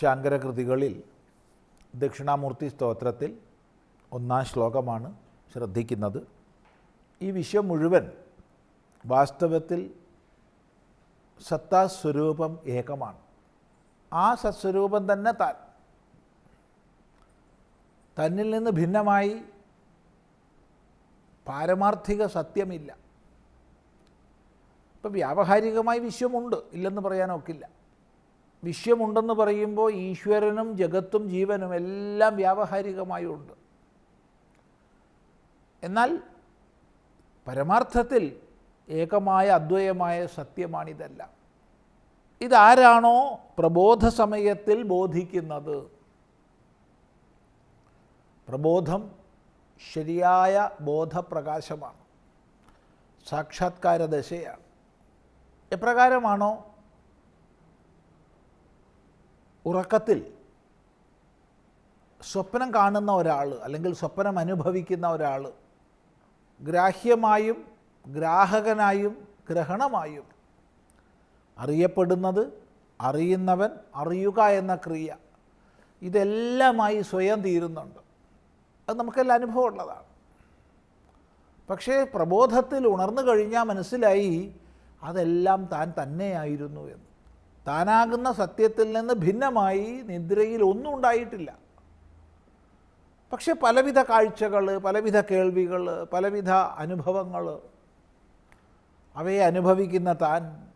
ശാങ്കരകൃതികളിൽ ദക്ഷിണാമൂർത്തി സ്തോത്രത്തിൽ ഒന്നാം ശ്ലോകമാണ് ശ്രദ്ധിക്കുന്നത്. ഈ വിഷയം മുഴുവൻ വാസ്തവത്തിൽ സത്താസ്വരൂപം ഏകമാണ്. ആ സത്സ്വരൂപം തന്നെ താൻ തന്നിൽ നിന്ന് ഭിന്നമായി പാരമാർത്ഥിക സത്യമില്ല. ഇപ്പം വ്യാവഹാരികമായി വിശ്വമുണ്ട് ഇല്ലെന്ന് പറയാനൊക്കില്ല. വിശ്വമുണ്ടെന്ന് പറയുമ്പോൾ ഈശ്വരനും ജഗത്തും ജീവനും എല്ലാം വ്യാവഹാരികമായി ഉണ്ട് എന്നാൽ പരമാർത്ഥത്തിൽ ഏകമായ അദ്വയമായ സത്യമാണിതെല്ലാം. ഇതാരാണോ പ്രബോധ സമയത്തിൽ ബോധിക്കുന്നത്? പ്രബോധം ശരിയായ ബോധപ്രകാശമാണ്. സാക്ഷാത്കാര ദശയാണ് എപ്രകാരമാണോ ഉറക്കത്തിൽ സ്വപ്നം കാണുന്ന ഒരാൾ അല്ലെങ്കിൽ സ്വപ്നം അനുഭവിക്കുന്ന ഒരാൾ ഗ്രാഹ്യമായും ഗ്രാഹകനായും ഗ്രഹണമായും അറിയപ്പെടുന്നത് അറിയുന്നവൻ അറിയുക എന്ന ക്രിയ. ഇതെല്ലാമായി സ്വയം തീരുന്നുണ്ട്. അത് നമുക്കെല്ലാം അനുഭവമുള്ളതാണ് പക്ഷേ പ്രബോധത്തിൽ ഉണർന്നു കഴിഞ്ഞാൽ മനസ്സിലായി അതെല്ലാം താൻ തന്നെയായിരുന്നു എന്ന്. താനാകുന്ന സത്യത്തിൽ നിന്ന് ഭിന്നമായി നിദ്രയിൽ ഒന്നും ഉണ്ടായിട്ടില്ല. പക്ഷെ പലവിധ കാഴ്ചകൾ പലവിധ കേൾവികൾ പലവിധ അനുഭവങ്ങൾ അവയെ അനുഭവിക്കുന്ന താൻ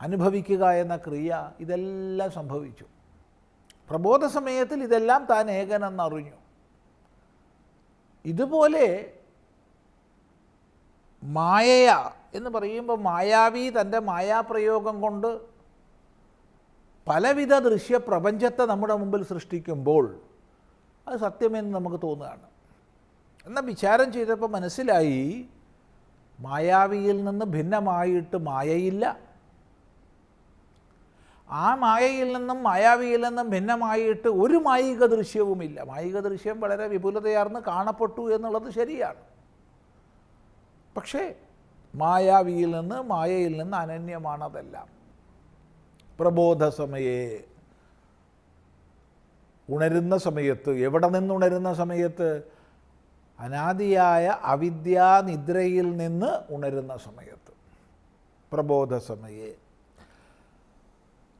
അനുഭവിക്കുക എന്ന ക്രിയ ഇതെല്ലാം സംഭവിച്ചു. പ്രബോധ സമയത്തിൽ ഇതെല്ലാം താൻ ഏകനെന്നറിഞ്ഞു. ഇതുപോലെ മായയ എന്ന് പറയുമ്പോൾ മായാവി തന്റെ മായാപ്രയോഗം കൊണ്ട് പലവിധ ദൃശ്യപ്രപഞ്ചത്തെ നമ്മുടെ മുമ്പിൽ സൃഷ്ടിക്കുമ്പോൾ അത് സത്യമെന്ന് നമുക്ക് തോന്നുകയാണ്. എന്നാൽ വിചാരം ചെയ്തപ്പോൾ മനസ്സിലായി മായാവിയിൽ നിന്ന് ഭിന്നമായിട്ട് മായയില്ല. ആ മായയിൽ നിന്നും മായാവിയിൽ നിന്നും ഭിന്നമായിട്ട് ഒരു മായിക ദൃശ്യവുമില്ല. മായിക ദൃശ്യം വളരെ വിപുലതയാർന്ന് കാണപ്പെട്ടു എന്നുള്ളത് ശരിയാണ്. പക്ഷേ മായാവിയിൽ നിന്ന് മായയിൽ നിന്ന് അനന്യമാണതെല്ലാം. പ്രബോധ സമയേ ഉണരുന്ന സമയത്ത് എവിടെ നിന്നുണരുന്ന സമയത്ത്? അനാദിയായ അവിദ്യാനിദ്രയിൽ നിന്ന് ഉണരുന്ന സമയത്ത്. പ്രബോധ സമയേ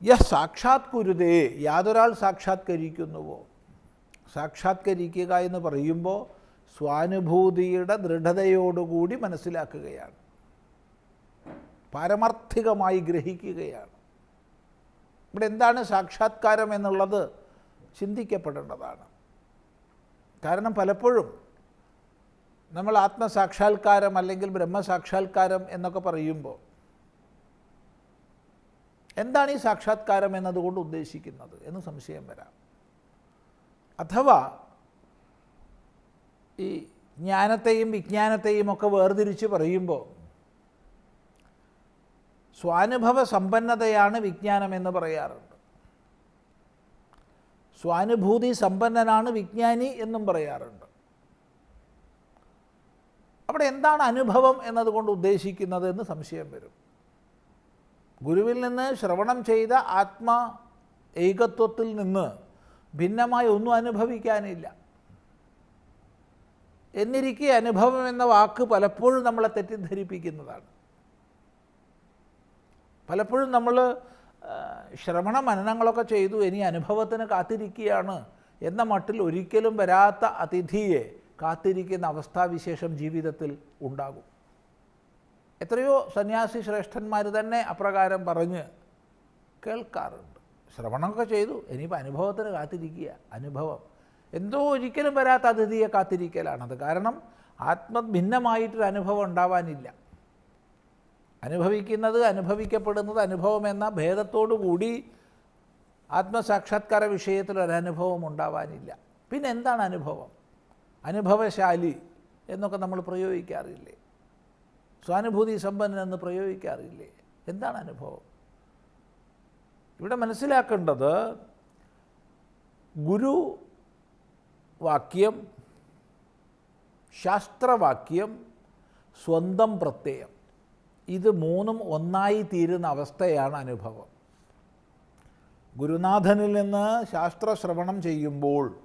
യ സാക്ഷാത്കുരുതേ യാതൊരാൾ സാക്ഷാത്കരിക്കുന്നുവോ? സാക്ഷാത്കരിക്കുക എന്ന് പറയുമ്പോൾ സ്വാനുഭൂതിയുടെ ദൃഢതയോടുകൂടി മനസ്സിലാക്കുകയാണ്. പാരമാർത്ഥികമായി ഗ്രഹിക്കുകയാണ്. ഇവിടെ എന്താണ് സാക്ഷാത്കാരം എന്നുള്ളത് ചിന്തിക്കപ്പെടേണ്ടതാണ്. കാരണം പലപ്പോഴും നമ്മൾ ആത്മസാക്ഷാത്കാരം അല്ലെങ്കിൽ ബ്രഹ്മസാക്ഷാത്കാരം എന്നൊക്കെ പറയുമ്പോൾ എന്താണ് ഈ സാക്ഷാത്കാരം എന്നതുകൊണ്ട് ഉദ്ദേശിക്കുന്നത് എന്ന് സംശയം വരാം. അഥവാ ഈ ജ്ഞാനത്തെയും വിജ്ഞാനത്തെയും ഒക്കെ വേർതിരിച്ച് പറയുമ്പോൾ സ്വാനുഭവ സമ്പന്നതയാണ് വിജ്ഞാനം എന്ന് പറയാറുണ്ട്. സ്വാനുഭൂതി സമ്പന്നനാണ് വിജ്ഞാനി എന്നും പറയാറുണ്ട്. അവിടെ എന്താണ് അനുഭവം എന്നതുകൊണ്ട് ഉദ്ദേശിക്കുന്നത് എന്ന് സംശയം വരും. ഗുരുവിൽ നിന്ന് ശ്രവണം ചെയ്ത ആത്മ ഏകത്വത്തിൽ നിന്ന് ഭിന്നമായി ഒന്നും അനുഭവിക്കാനില്ല. എന്നിരിക്കെ അനുഭവം എന്ന വാക്ക് പലപ്പോഴും നമ്മളെ തെറ്റിദ്ധരിപ്പിക്കുന്നതാണ്. പലപ്പോഴും നമ്മൾ ശ്രവണ മനനങ്ങളൊക്കെ ചെയ്തു ഇനി അനുഭവത്തിന് കാത്തിരിക്കുകയാണ് എന്ന മട്ടിൽ ഒരിക്കലും വരാത്ത അതിഥിയെ കാത്തിരിക്കുന്ന അവസ്ഥാവിശേഷം ജീവിതത്തിൽ ഉണ്ടാകും. എത്രയോ സന്യാസി ശ്രേഷ്ഠന്മാർ തന്നെ അപ്രകാരം പറഞ്ഞ് കേൾക്കാറുണ്ട്. ശ്രവണമൊക്കെ ചെയ്തു ഇനിയിപ്പോൾ അനുഭവത്തിന് കാത്തിരിക്കുക അനുഭവം. എന്തോ ഒരിക്കലും വരാത്ത അതിഥിയെ കാത്തിരിക്കലാണത് കാരണം ആത്മഭിന്നമായിട്ടൊരു അനുഭവം ഉണ്ടാവാനില്ല. അനുഭവിക്കുന്നത് അനുഭവിക്കപ്പെടുന്നത് അനുഭവം എന്ന ഭേദത്തോടുകൂടി ആത്മസാക്ഷാത്കാര വിഷയത്തിൽ ഒരനുഭവം ഉണ്ടാവാനില്ല. പിന്നെ എന്താണ് അനുഭവം? അനുഭവശാലി എന്നൊക്കെ നമ്മൾ പ്രയോഗിക്കാറില്ലേ? സ്വാനുഭൂതി സമ്പന്നൻ എന്ന് പ്രയോഗിക്കാറില്ലേ? എന്താണ് അനുഭവം? ഇവിടെ മനസ്സിലാക്കേണ്ടത് ഗുരു വാക്യം ശാസ്ത്രവാക്യം സ്വന്തം പ്രത്യയം. ഇത് മൂന്നും ഒന്നായി തീരുന്ന അവസ്ഥയാണ് അനുഭവം. ഗുരുനാഥനിൽ നിന്ന് ശാസ്ത്രശ്രവണം ചെയ്യുമ്പോൾ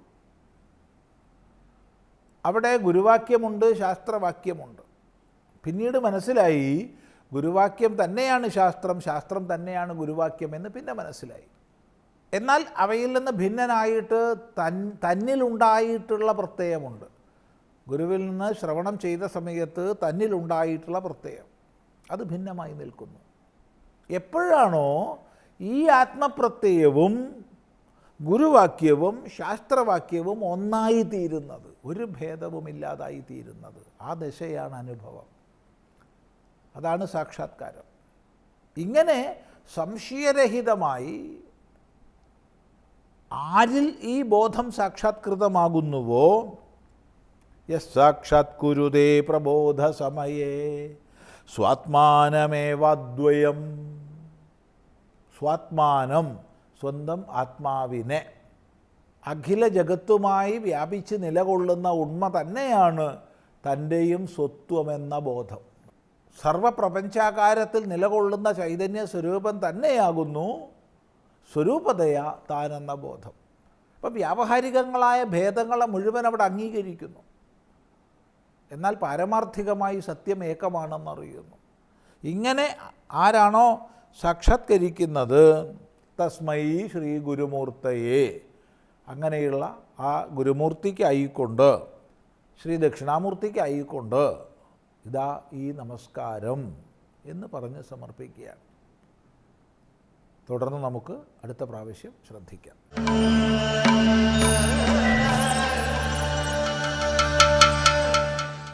അവിടെ ഗുരുവാക്യമുണ്ട് ശാസ്ത്രവാക്യമുണ്ട്. പിന്നീട് മനസ്സിലായി ഗുരുവാക്യം തന്നെയാണ് ശാസ്ത്രം ശാസ്ത്രം തന്നെയാണ് ഗുരുവാക്യം എന്ന് പിന്നെ മനസ്സിലായി. എന്നാൽ അവയിൽ നിന്ന് ഭിന്നനായിട്ട് തൻ തന്നിലുണ്ടായിട്ടുള്ള പ്രത്യയമുണ്ട്. ഗുരുവിൽ നിന്ന് ശ്രവണം ചെയ്ത സമയത്ത് തന്നിലുണ്ടായിട്ടുള്ള പ്രത്യയം. അത് ഭിന്നമായി നിൽക്കുന്നു. എപ്പോഴാണോ ഈ ആത്മപ്രത്യയവും ഗുരുവാക്യവും ശാസ്ത്രവാക്യവും ഒന്നായി തീരുന്നത് ഒരു ഭേദവുമില്ലാതായി തീരുന്നത് ആ ദശയാണ് അനുഭവം. അതാണ് സാക്ഷാത്കാരം. ഇങ്ങനെ സംശയരഹിതമായി ആരിൽ ഈ ബോധം സാക്ഷാത്കൃതമാകുന്നുവോ? യസ് സാക്ഷാത്കുരുതേ പ്രബോധ സമയേ സ്വാത്മാനമേവാദ്വയം. സ്വാത്മാനം സ്വന്തം ആത്മാവിനെ അഖില ജഗത്തുമായി വ്യാപിച്ച് നിലകൊള്ളുന്ന ഉണ്മ തന്നെയാണ് തന്റെയും സ്വത്വമെന്ന ബോധം. സർവപ്രപഞ്ചാകാരത്തിൽ നിലകൊള്ളുന്ന ചൈതന്യ സ്വരൂപം തന്നെയാകുന്നു സ്വരൂപതയ താനെന്ന ബോധം. അപ്പം വ്യാവഹാരികങ്ങളായ ഭേദങ്ങളെ മുഴുവൻ അവിടെ അംഗീകരിക്കുന്നു. എന്നാൽ പാരമാർത്ഥികമായി സത്യം ഏകമാണെന്നറിയുന്നു. ഇങ്ങനെ ആരാണോ സാക്ഷാത്കരിക്കുന്നത് തസ്മൈ ശ്രീ ഗുരുമൂർത്തയെ അങ്ങനെയുള്ള ആ ഗുരുമൂർത്തിക്കായിക്കൊണ്ട് ശ്രീ ദക്ഷിണാമൂർത്തിക്കായിക്കൊണ്ട് ഇതാ ഈ നമസ്കാരം എന്ന് പറഞ്ഞ് സമർപ്പിക്കുകയാണ്. തുടർന്ന് നമുക്ക് അടുത്ത പ്രാവശ്യം ശ്രദ്ധിക്കാം.